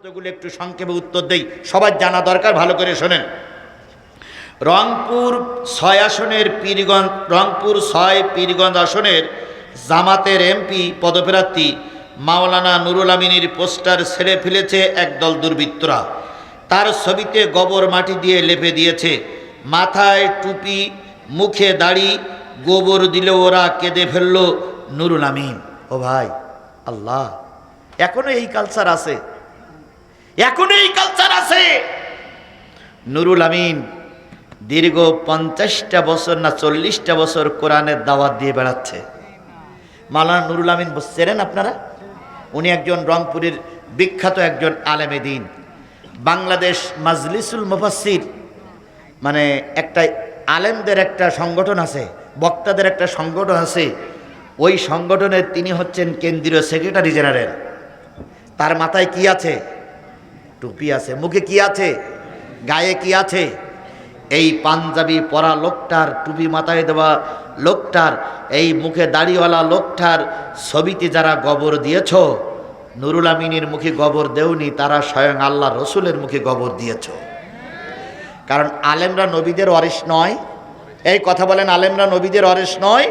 প্রশ্নগুলো একটু সংক্ষেপে উত্তর দেই। সবার জানা দরকার, ভালো করে শোনেন। রংপুর ছয় আসনের পীরগঞ্জ রংপুর ছয় পীরগঞ্জ আসনের জামাতের এমপি, পদপ্রার্থী মাওলানা নুরুল আমিনীর পোস্টার ছেড়ে ফেলেছে একদল দুর্বৃত্তরা। তার ছবিতে গোবর মাটি দিয়ে লেপে দিয়েছে। মাথায় টুপি, মুখে দাড়ি, গোবর দিলে ওরা কেঁদে ফেলল নুরুল আমিন। ও ভাই, আল্লাহ, এখনও এই কালচার আছে। এখনও এই কালচার আছে। নুরুল আমিন দীর্ঘ পঞ্চাশটা বছর না চল্লিশটা বছর কোরআনের দাওয়াত দিয়ে বেড়াচ্ছে। মালানা নুরুল আমিন চেনেন আপনারা? উনি একজন রংপুরের বিখ্যাত একজন আলেমে দিন। বাংলাদেশ মাজলিসুল মুফাসির মানে একটা আলেমদের একটা সংগঠন আছে, বক্তাদের একটা সংগঠন আছে। ওই সংগঠনের তিনি হচ্ছেন কেন্দ্রীয় সেক্রেটারি জেনারেল। তার মাথায় কি আছে? টুপি আছে, মুখে কি আছে? গায়ে কি আছে? এই পাঞ্জাবি পরা লোকটার টুপি মাথায় দেওয়া লোকটার, এই মুখে দাড়িওয়ালা লোকটার ছবিতে যারা গবর দিয়েছ, নুরুল আমিনের মুখে গবর দেওনি, তারা স্বয়ং আল্লাহ রসুলের মুখে গবর দিয়েছ। কারণ আলেমরা নবীদের অরেশ নয়। এই কথা বলেন, আলেমরা নবীদের অরেশ নয়।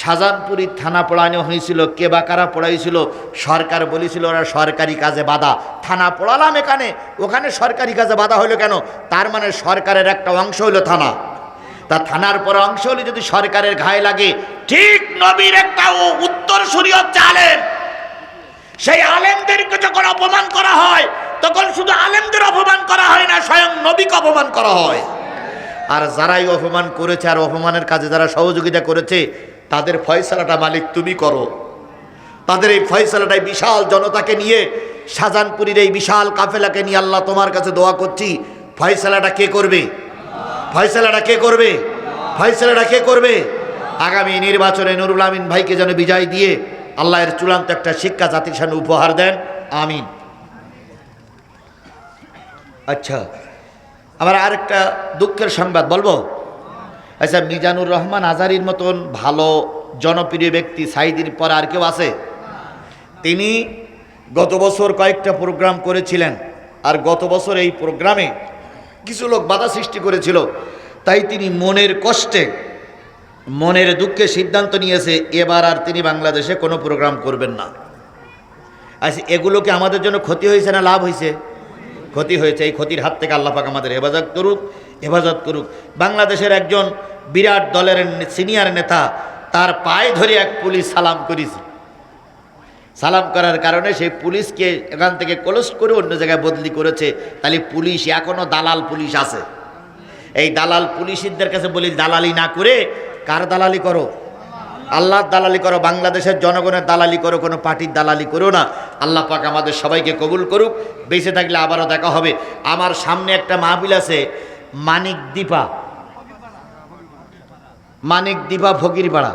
শাহজাহানপুরি থানা পড়ানো হয়েছিল, কে বা কারা পড়াইছিল, সরকার বলেছিল ওরা সরকারি কাজে বাধা। থানা পড়ালাম এখানে, ওখানে সরকারি কাজে বাধা হলো কেন? তার মানে সরকারের একটা অংশ হলো থানা। তা থানার পর অংশ হলে যদি সরকারের ঘায়ে লাগে, ঠিক নবীর একটা উত্তর সূরীয় আলেম। সেই আলেমদেরকে যখন অপমান করা হয়, তখন শুধু আলেমদের অপমান করা হয় না, স্বয়ং নবীকে অপমান করা হয়। আর যারাই অপমান করেছে, আর অপমানের কাজে যারা সহযোগিতা করেছে তাদের ফয়সালাটা মালিক তুমি করো। তাদের এই ফয়সালাটাই বিশাল জনতাকে নিয়ে, শাহজাহানপুরীর এই বিশাল কাফেলাকে নিয়ে আল্লাহ তোমার কাছে দোয়া করছি। ফয়সালাটা কে করবে? ফয়সালাটা কে করবে? ফয়সালাটা কে করবে? আগামী নির্বাচনে নুরুল আমিন ভাইকে যেন বিজয় দিয়ে আল্লাহের চূড়ান্ত একটা শিক্ষা জাতির সামনে উপহার দেন। আমিন। আচ্ছা আবার আরেকটা দুঃখের সংবাদ বলব? আচ্ছা মিজানুর রহমান আজারির মতন ভালো, জনপ্রিয় ব্যক্তি সাইদির পর আর কেউ আছে? তিনি গত বছর কয়েকটা প্রোগ্রাম করেছিলেন আর গত বছর এই প্রোগ্রামে কিছু লোক বাধা সৃষ্টি করেছিল। তাই তিনি মনের কষ্টে, মনের দুঃখে সিদ্ধান্ত নিয়েছে, এবার আর তিনি বাংলাদেশে কোনো প্রোগ্রাম করবেন না। আচ্ছা এগুলোকে আমাদের জন্য ক্ষতি হয়েছে না লাভ হয়েছে? ক্ষতি হয়েছে, এই ক্ষতির হাত থেকে আল্লাহ পাক আমাদের হেফাজত করুক। হেফাজত করুক। বাংলাদেশের একজন বিরাট দলের সিনিয়র নেতা তার পায়ে ধরে এক পুলিশ সালাম করেছে। সালাম করার কারণে সেই পুলিশকে এখান থেকে কলস করে অন্য জায়গায় বদলি করেছে। তাহলে পুলিশ এখনও দালাল পুলিশ আছে। এই দালাল পুলিশদের কাছে বলি, দালালি না করে কার দালালি করো? আল্লাহর দালালি করো, বাংলাদেশের জনগণের দালালি করো, কোনো পার্টির দালালি করো না। আল্লাহ পাক আমাদের সবাইকে কবুল করুক। বেঁচে থাকলে আবারও দেখা হবে। আমার সামনে একটা মাহবিল আছে। মানিক দীপা। মানিক দীপা ফকিরপাড়া।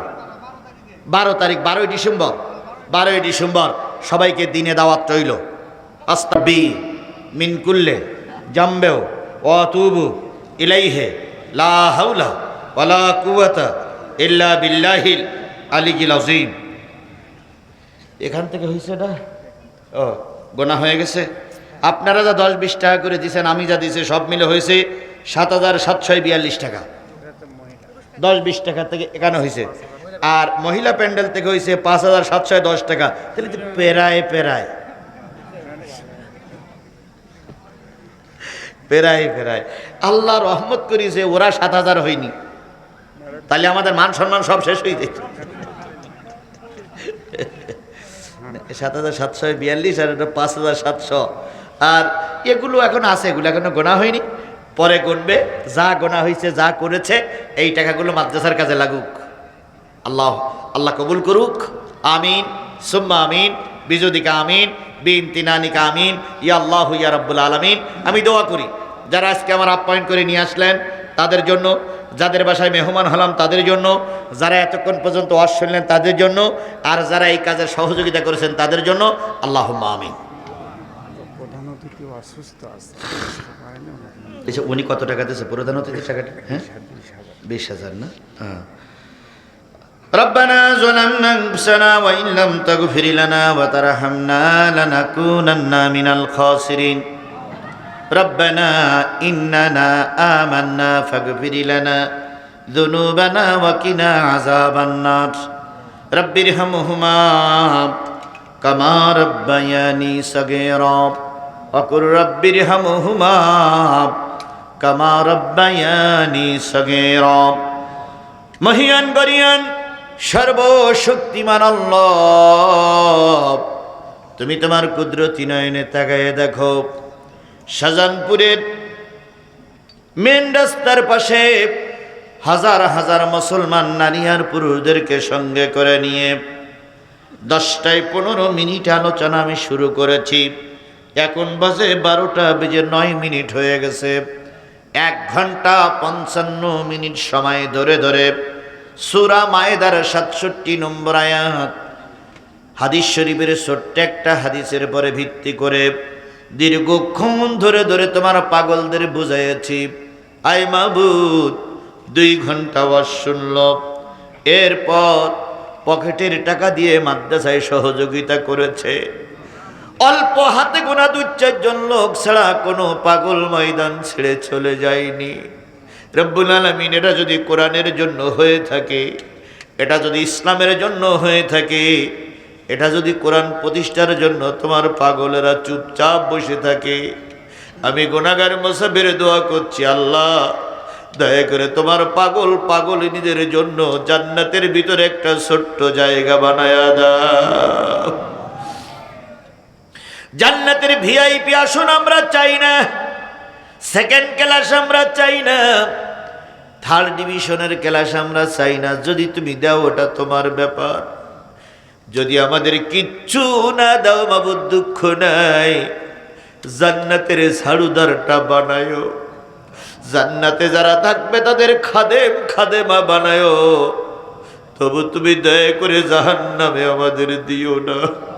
বারো তারিখ, বারোই ডিসেম্বর। বারোই ডিসেম্বর সবাইকে দিনে দাওয়াত রইল। আস্তাবি মিনকুল্লে জাম্বেও অতুবু ইলাইহে লা কুয়াতা এখান থেকে হয়েছে না? ও, গোনা হয়ে গেছে। আপনারা যা দশ বিশ টাকা করে দিয়েছেন আমি যা দিয়েছি সব মিলে হয়েছে সাত হাজার সাতশো বিয়াল্লিশ টাকা। দশ বিশ টাকা থেকে এখানে হয়েছে আর মহিলা প্যান্ডেল থেকে হয়েছে পাঁচ হাজার সাতশো দশ টাকা। তাহলে তো পেরায় পেরায়। পেরায় পেরায়। আল্লাহ রহমত করিছে ওরা সাত হাজার হয়নি। তাহলে আমাদের মান সম্মান সব শেষ হয়ে যেত। সাত হাজার সাতশো বিয়াল্লিশ আর পাঁচ হাজার সাতশো। আর এগুলো এখন আছে, এগুলো এখনও গোনা হয়নি। পরে গুনবে, যা গোনা হয়েছে যা করেছে, এই টাকাগুলো মাদ্রাসার কাজে লাগুক। আল্লাহ আল্লাহ কবুল করুক। আমিন। সুম্মা আমিন। বিজুদিকা আমিন। বিন তিনানিকা আমিন। ইয়া আল্লাহ, ইয়া রব্বুল আলমিন। আমি দোয়া করি, যারা আজকে আমার আপ্যায়ন করে নিয়ে আসলেন, তাদের জন্য, যাদের বাসায় মেহমান হলাম, তাদের জন্য, যারা এতক্ষণ পর্যন্ত ওয়াজ শুনলেন, তাদের জন্য, আর যারা এই কাজের সহযোগিতা করেছেন, তাদের জন্য আল্লাহ আমিন। প্রধান অতিথি অসুস্থ আছে আচ্ছা উনি কত টাকা দিয়েছে প্রধান অতিথির টাকাটা হ্যাঁ বিশ হাজার বিশ হাজার না হ্যাঁ ربنا ظلمنا انفسنا وإن لم تغفر لنا وترحمنا لنكونن من الخاسرين ربنا إننا آمنا فاغفر لنا ذنوبنا وقنا عذاب النار رب ارحمهما كما ربياني صغيرا وقل رب ارحمهما মহিয়ান, গরিয়ান, সর্বশক্তিমান তুমি তোমার কুদরতি নয়নে তাকায় দেখো শাহজাহানপুরের মেন রাস্তার পাশে হাজার হাজার মুসলমান নারী আর পুরুষদেরকে সঙ্গে করে নিয়ে দশটায় পনেরো মিনিট আলোচনা আমি শুরু করেছি। এখন বাজে বারোটা বেজে নয় মিনিট হয়ে গেছে। এক ঘণ্টা পঞ্চান্ন মিনিট সময় ধরে ধরে সুরা মায়েদার সাতষট্টি নম্বর আয়াত। হাদিস শরীফের ছোট্ট একটা হাদিসের পরে ভিত্তি করে দীর্ঘক্ষণ ধরে ধরে তোমার পাগলদের বুঝাইয়াছি, আই মাবুদ, দুই ঘণ্টা ওয়াজ শুনল। এরপর পকেটের টাকা দিয়ে মাদ্রাসায় সহযোগিতা করেছে। অল্প হাতে গোনা দু চারজন লোক ছাড়া কোনো পাগল ময়দান ছেড়ে চলে যায়নি। রব্বুল আলমিন, এটা যদি কোরআনের জন্য হয়ে থাকে, এটা যদি ইসলামের জন্য হয়ে থাকে, এটা যদি কোরআন প্রতিষ্ঠার জন্য তোমার পাগলেরা চুপচাপ বসে থাকে, আমি গোনাগার মোসাফের দোয়া করছি, আল্লাহ, দয়া করে তোমার পাগল পাগলিনীদের জন্য জান্নাতের ভিতরে একটা ছোট্ট জায়গা বানায়া জান্নাতের ভিআইপি আসন, আমরা চাই না। সেকেন্ড ক্লাস আমরা চাই না। থার্ড ডিভিশনের ক্লাস আমরা চাই না। যদি তুমি দাও, ওটা তোমার ব্যাপার। যদি আমাদের কিচ্ছু না দাও বাবু দুঃখ নাই। জান্নাতের ঝাড়ুদারটা বানায়ো। জান্নাতে যারা থাকবে, তাদের খাদেম, খাদেমা বানায়ো। তবু তুমি দয়া করে জাহান্নামে আমাদের দিও না।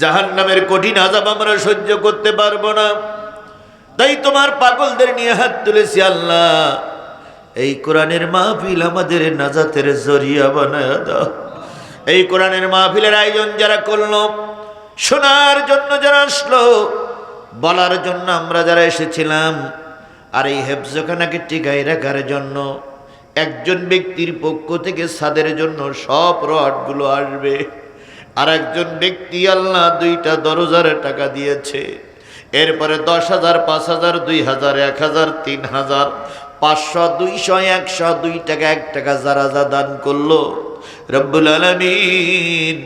জাহান নামের কঠিন আজাব আমরা সহ্য করতে পারব না। তাই তোমার পাগলদের নিয়ে হাত তুলেছি আল্লাহ। এই কোরআনের মাহফিল আমাদের নাজাতের জরিয়া বানায় দাও। এই কোরআনের মাহফিলের আয়োজন যারা করল, শোনার জন্য যারা আসলো, বলার জন্য আমরা যারা এসেছিলাম, আর এই হেফজখানাকে টিকাই রাখার জন্য, একজন ব্যক্তির পক্ষ থেকে সাদের জন্য সব রডগুলো আসবে। আর একজন ব্যক্তি আল্লাহ দুইটা দরজার টাকা দিয়েছে। এরপরে দশ হাজার, পাঁচ হাজার, দুই হাজার, এক হাজার, তিন হাজার, পাঁচশো, দুইশো, একশো, দুই টাকা, এক টাকা যারা যা দান করল। রব্বুল আলমিন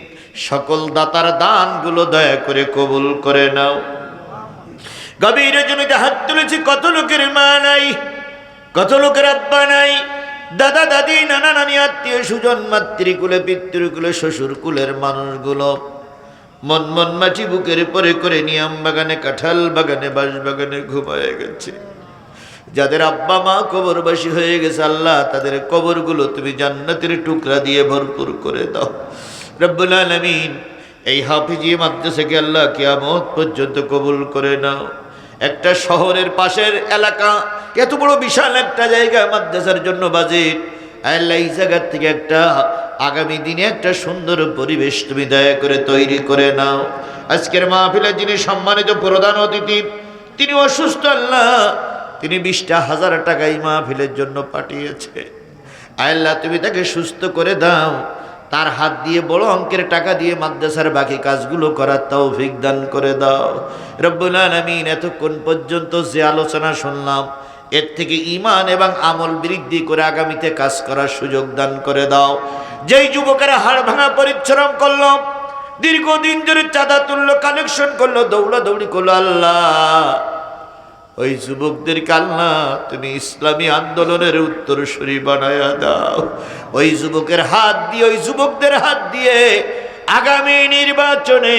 সকল দাতার দানগুলো দয়া করে কবুল করে নাও। গভীর জমিতে হাত তুলেছি, কত লোকের মা নাই, কত লোকের আব্বা নাই দাদা, দাদি, নানা, নানি, আত্মীয় সুজন মাতৃকুলে, পিতৃকুলে শ্বশুর কুলের মানুষগুলো মন মন মাটি বুকের পরে করে নিয়াম বাগানে, কাঁঠাল বাগানে, বাঁশ বাগানে ঘুমায় গেছে। যাদের আব্বা, মা কবরবাসী হয়ে গেছে, আল্লাহ তাদের কবরগুলো তুমি জান্নাতের টুকরা দিয়ে ভরপুর করে দাও। রব্বুল আলমিন, এই হাফিজি মাদ্রাসাকে আল্লাহ কিয়ামত পর্যন্ত কবুল করে নাও। একটা শহরের পাশের এলাকা। এত বড় বিশাল একটা জায়গা মাদ্রাসার জন্য বাজেট আল্লাহ এই জায়গার থেকে একটা আগামী দিনে একটা সুন্দর পরিবেশ তুমি দয়া করে তৈরি করে নাও। আজকের মাহফিলের যিনি সম্মানিত প্রধান অতিথি, তিনি অসুস্থ আল্লাহ। তিনি বিশটা হাজার টাকা এই মাহফিলের জন্য পাঠিয়েছে। আল্লাহ তুমি তাকে সুস্থ করে দাও। তার হাত দিয়ে বড় অঙ্কের টাকা দিয়ে মাদ্রাসার বাকি কাজগুলো করার তৌফিক দান করে দাও। রব্বুল আলমিন, এতক্ষণ পর্যন্ত যে আলোচনা শুনলাম, এর থেকে ইমান এবং আমল বৃদ্ধি করে আগামীতে কাজ করার সুযোগ দান করে দাও। যেই যুবকেরা হাড় ভাঙা পরিশ্রম করল, দীর্ঘদিন ধরে চাঁদা তুললো কালেকশন করল দৌড়া দৌড়ি করল, আল্লাহ ওই যুবকদেরকে আল্লাহ তুমি ইসলামী আন্দোলনের উত্তরসূরি বানায়া দাও। ওই যুবকের হাত দিয়ে, ওই যুবকদের হাত দিয়ে আগামী নির্বাচনে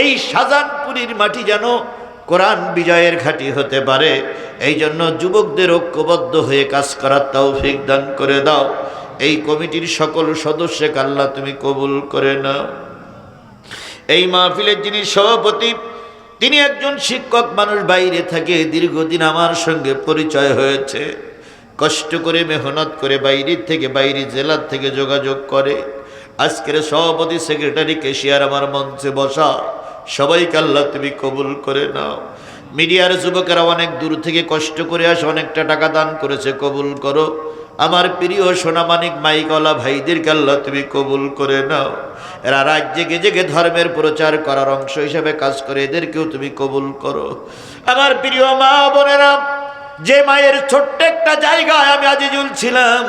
এই শাহজাহানপুরীর মাটি যেন কোরআন বিজয়ের ঘাঁটি হতে পারে। এই জন্য যুবকদের ঐক্যবদ্ধ হয়ে কাজ করার তৌফিক দান করে দাও। এই কমিটির সকল সদস্যকে আল্লাহ তুমি কবুল করে নাও। এই মাহফিলের যিনি সভাপতি তিনি একজন শিক্ষক মানুষ বাইরে থাকে দীর্ঘদিন আমার সঙ্গে পরিচয় হয়েছে। কষ্ট করে, মেহনত করে বাইরের থেকে, বাইরে জেলার থেকে যোগাযোগ করে। আজকের সভাপতি, সেক্রেটারি, কেশিয়ার আমার মঞ্চে বসা। সবাইকে আল্লাহ তুমি কবুল করে নাও। মিডিয়ার যুবকেরা অনেক দূর থেকে কষ্ট করে আসে, অনেকটা টাকা দান করেছে, কবুল করো। আমার প্রিয় সোনামানিক মাইকলা ভাইদেরকে আল্লাহ তুমি কবুল করে নাও। এরা রাত জেগে জেগে ধর্মের প্রচার করার অংশ হিসেবে কাজ করে, এদেরকেও তুমি কবুল করো। আমার প্রিয় মা বোনেরা, যে মায়ের ছোট্ট একটা জায়গায় আমি আজিজুল ছিলাম,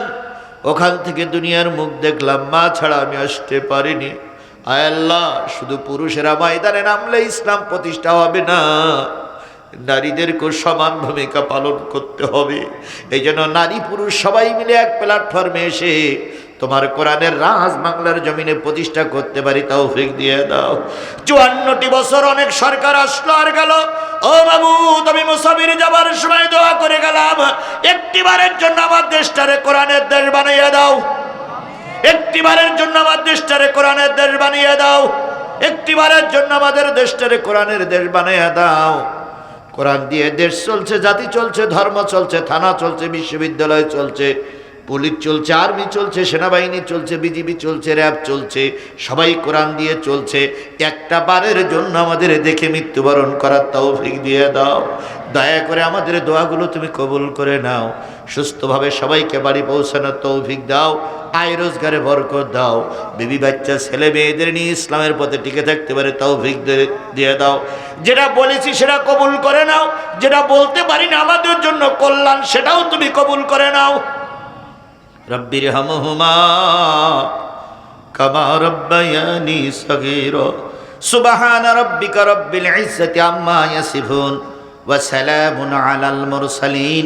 ওখান থেকে দুনিয়ার মুখ দেখলাম, মা ছাড়া আমি আসতে পারিনি। আয় আল্লাহ, শুধু পুরুষেরা ময়দানে নামলে ইসলাম প্রতিষ্ঠা হবে না। নারীদেরকেও সমান ভূমিকা পালন করতে হবে। এই জন্য নারী পুরুষ সবাই মিলে এক প্ল্যাটফর্মে এসে তোমার কোরআনের রাজ বাংলার জমিনে প্রতিষ্ঠা করতে পারি তাও ফেক দিয়ে দাও। চুয়ান্নটি বছর অনেক সরকার আসলো আর গেল। ও বাবু তুমি মুসাফির যাবার সময় দোয়া করে গেলাম। একটিবারের জন্য আমার দেশটারে কোরআনের দেশ বানিয়ে দাও। একটিবারের জন্য আমার দেশটারে কোরআনের দেশ বানিয়ে দাও। একটিবারের জন্য আমাদের দেশটারে কোরআনের দেশ বানিয়ে দাও। কোরআন দিয়ে দেশ চলছে, জাতি চলছে, ধর্ম চলছে, থানা চলছে, বিশ্ববিদ্যালয় চলছে, পুলিশ চলছে, আর্মি চলছে, সেনাবাহিনী চলছে, বিজিবি চলছে, র্যাব চলছে, সবাই কোরআন দিয়ে চলছে। একটা বারের জন্য আমাদের দেখে মৃত্যুবরণ করার তৌফিক দিয়ে দাও। দয়া করে আমাদের দোয়াগুলো তুমি কবুল করে নাও। সুস্থভাবে সবাইকে বাড়ি পৌঁছানোর তৌফিক দাও, আয় রোজগারে বরকত দাও। বিবি বাচ্চা, ছেলে মেয়েদের নিয়ে ইসলামের পথে টিকে থাকতে পারে, তৌফিক দিয়ে দাও। যেটা বলেছি সেটা কবুল করে নাও, যেটা বলতে পারি না আমাদের জন্য কল্যাণ, সেটাও তুমি কবুল করে নাও। রব্বির হামহুমা, কামা রব্বায়ানি সগীরা, সুবহান রাব্বিকা রব্বিল ইজ্জাতি আম্মা ইয়াসিফুন, ওয়া সালামুন আলাল মুরসালিন।